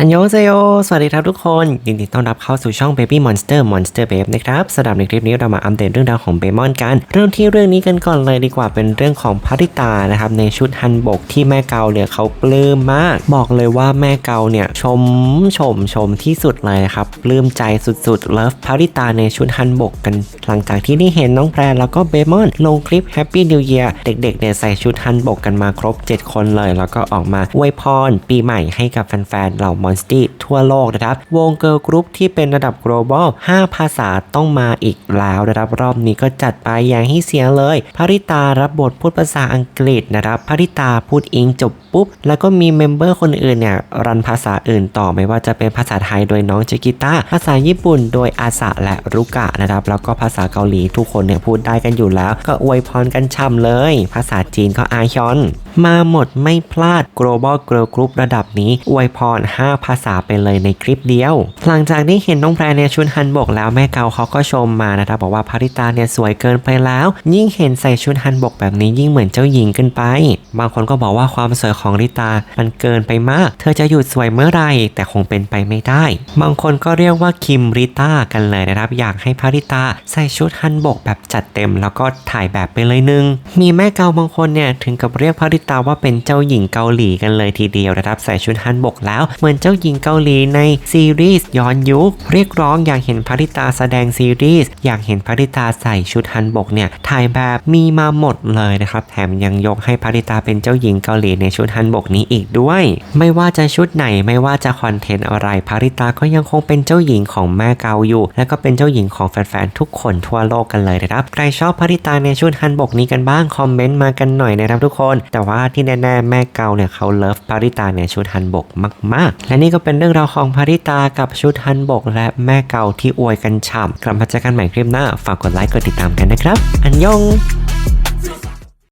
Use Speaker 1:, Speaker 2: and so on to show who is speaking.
Speaker 1: อันยองเซโย สวัสดีครับทุกคนยินดีต้อนรับเข้าสู่ช่อง Baby Monster Monster Babe นะครับสำหรับในคลิปนี้เรามาอัปเดตเรื่องราวของเบมอนกัน เริ่มที่เรื่องนี้กันก่อนเลยดีกว่าเป็นเรื่องของพาริตานะครับในชุดฮันบกที่แม่เกาเนี่ยเขาปลื้มมาก บอกเลยว่าแม่เกาเนี่ยชมชมชมที่สุดเลยนะครับปลื้มใจสุดๆเลิฟพาริตาในชุดฮันบกกัน หลังจากที่ได้เห็นน้องแพรแล้วก็เบมอนลงคลิป Happy New Year เด็กๆเนี่ยใส่ชุดฮันบกกันมาครบ 7 คนเลย แล้วก็ออกมาอวยพรปีใหม่ให้กับแฟนๆเหล่ามอนสตี้ทั่วโลกนะครับ วงเกิร์ลกรุ๊ปที่เป็นระดับ global 5 ภาษาต้องมาอีกแล้วนะครับรอบนี้ก็จัดไปอย่างให้เสียเลยพาริตารับบทพูดภาษาอังกฤษนะครับพาริตาพูดอิงจบปุ๊บ แล้วก็มีเมมเบอร์คนอื่นเนี่ยรันภาษาอื่นต่อไม่ว่าจะเป็นภาษาไทยโดยน้องเจกิต้าภาษาญี่ปุ่นโดยอาสะและรุกะนะครับแล้วก็ภาษาเกาหลีทุกคนเนี่ยพูดได้กันอยู่แล้ว ก็อวยพรกันช่ำเลย ภาษาจีนก็อาฮยอน มาหมดไม่พลาด global girl group ระดับนี้ อวยพร 5 ภาษาไปเลยในคลิปเดียว หลังจากที่เห็นน้องแพรในชุดฮันบกแล้วแม่เกาเขาก็ชมมานะครับบอกว่าพาริตาเนี่ยสวยเกินไปแล้ว ยิ่งเห็นใส่ชุดฮันบกแบบนี้ยิ่งเหมือนเจ้าหญิงเกินไป บางคนก็บอกว่าความสวยของริตา มันเกินไปมาก เธอจะหยุดสวยเมื่อไหรแต่คงเป็นไปไม่ได้ บางคนก็เรียกว่าคิมริต้ากันเลยนะครับอยากให้พาริตาใส่ชุดฮันบกแบบจัดเต็ม แล้วก็ถ่ายแบบไปเลยนึง มีแม่เกาบางคนเนี่ยถึงกับเรียกพาริตาว่าเป็นเจ้าหญิงเกาหลีกันเลยทีเดียวนะครับใส่ชุดฮันบกแล้ว เหมือนเจ้าหญิงเกาหลีในซีรีส์ย้อนยุค เรียกร้องอยากเห็นพาริตาแสดงซีรีส์อยากเห็นพาริตาใส่ชุดฮันบกเนี่ยถ่ายแบบมีมาหมดเลยนะครับแถมยังยกให้พาริตาเป็นเจ้าหญิงเกาหลีในชุดฮันบกนี้อีกด้วย ไม่ว่าจะชุดไหนไม่ว่าจะคอนเทนต์อะไรพาริตาก็ยังคงเป็นเจ้าหญิงของแม่เกาอยู่ และก็เป็นเจ้าหญิงของแฟนๆทุกคนทั่วโลกกันเลยนะครับใครชอบพาริตาในชุดฮันบกนี้กันบ้างคอมเมนต์มากันหน่อยนะครับทุกคน แต่ว่าที่แน่ๆแม่เกาเนี่ยเขาเลิฟพาริตาในชุดฮันบกมาก ๆ และนี่ก็เป็นเรื่องราวของพาริตากับชุดฮันบก และแม่เกาที่อวยกันฉ่ำกลับมาเจอกันใหม่คลิปหน้า ฝากกดไลค์กดติดตามกันนะครับ อันยอง